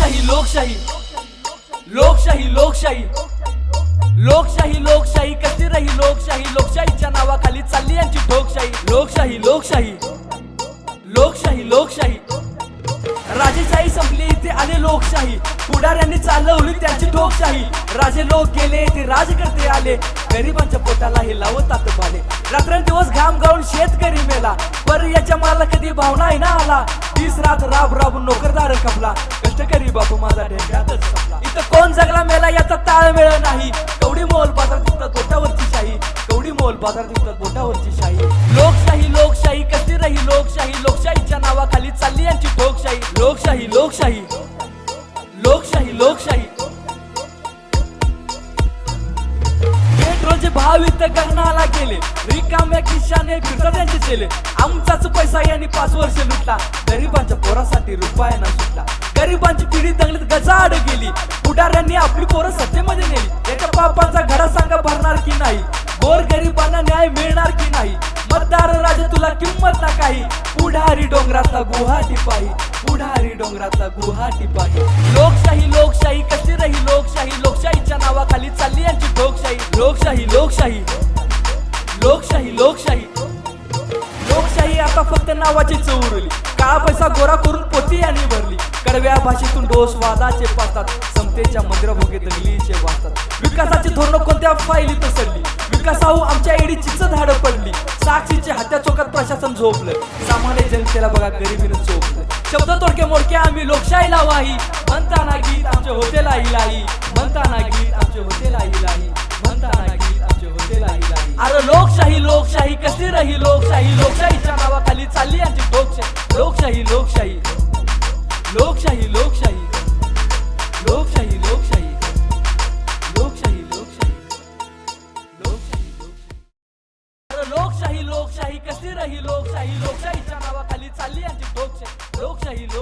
लोकशाही लोकशाही. लोकशाही लोकशाही. लोकशाही लोकशाही कशी रही लोकशाही? लोकशाहीच्या नावाखाली चालली यांची ठोकशाही. लोकशाही लोकशाही. लोकशाही लोकशाही. राजेशाही संपली इथे आले लोकशाही. पुढाऱ्यांनी चालवली त्यांची ठोकशाही. राजे लोक गेले ते राजकर्ते आले. गरिबांच्या पोटाला हे लावतात बाले रात्रंदिवस घाम गाऊन आला रात राब राब नोकरदार खपला कष्टकरी बापू माझा ढेकळातच संपला. इथं कोण जगला मेला याचा ताळमेळ नाही. कवडी मोल बाजार दिसतात बोटावरची शाही. कवडी मोल बाजार दिसतात बोटावरची शाही. लोकशाही लोकशाही कशी रही लोकशाही? लोकशाहीच्या नावाखाली चालली यांची ठोकशाही लोकशाही लोकशाही. लोकशाही लोकशाही. पेट्रोलचे भाव इथं गगनाला गेले. रिकाम्या खिशाने फिरतात त्यांचे चेले. आमचाच पैसा यांनी पाच वर्ष लुटला. गरिबांच्या पोरासाठी रुपया न सुटला. गरिबांची पिढी दंगलीत गजाड गेली पुढाऱ्यांनी आपली पोरं सत्तेमध्ये नेली. त्याच्या पापांचा घडा सांगा भरणार की नाही? गोर गरिबांना न्याय मिळणार की नाही? मतदार राजा तुला किंमत ना काही? पुढारी डोंगरातला गुहाटी पाही पुढारी डोंगरातला गुहाटी पाही लोकशाही लोकशाही कशी राही लोकशाही? लोकशाहीच्या नावाखाली चालली यांची लोकशाही. लोकशाही लोकशाही. लोकशाही लोकशाही. फक्त नावाची चौरली काळा पैसा गोरा करून पोती आणि भरली. कडव्या भाषेतून डोस वादाचे पातात. समतेच्या मंदिराभोगे दंगलीचे वाचतात विकासाची धोरणं कोणत्या फायलीत सरली विकासाहू आमच्या एडीचीच धाड पडली. साक्षीचे हत्या चौकात प्रशासन झोपलं. सामान्य जनतेला बघा गरिबीनं चोपलं. शब्द तोडके मोडके आम्ही लोकशाहीला वाही. म्हणताना गीत आमच्या होतेला इलाही म्हणताना लोकशाही लोकशाहीच्या नावाखाली चालली यांची लोकशाही. लोकशाही लोकशाही. लोकशाही लोकशाही. लोकशाही लोकशाही. लोकशाही लोकशाही. लोकशाही लोकशाही. लोकशाही कशी राही लोकशाही लोकशाहीच्या नावाखाली चालली यांची लोकशाही. लोकशाही लोकशाही.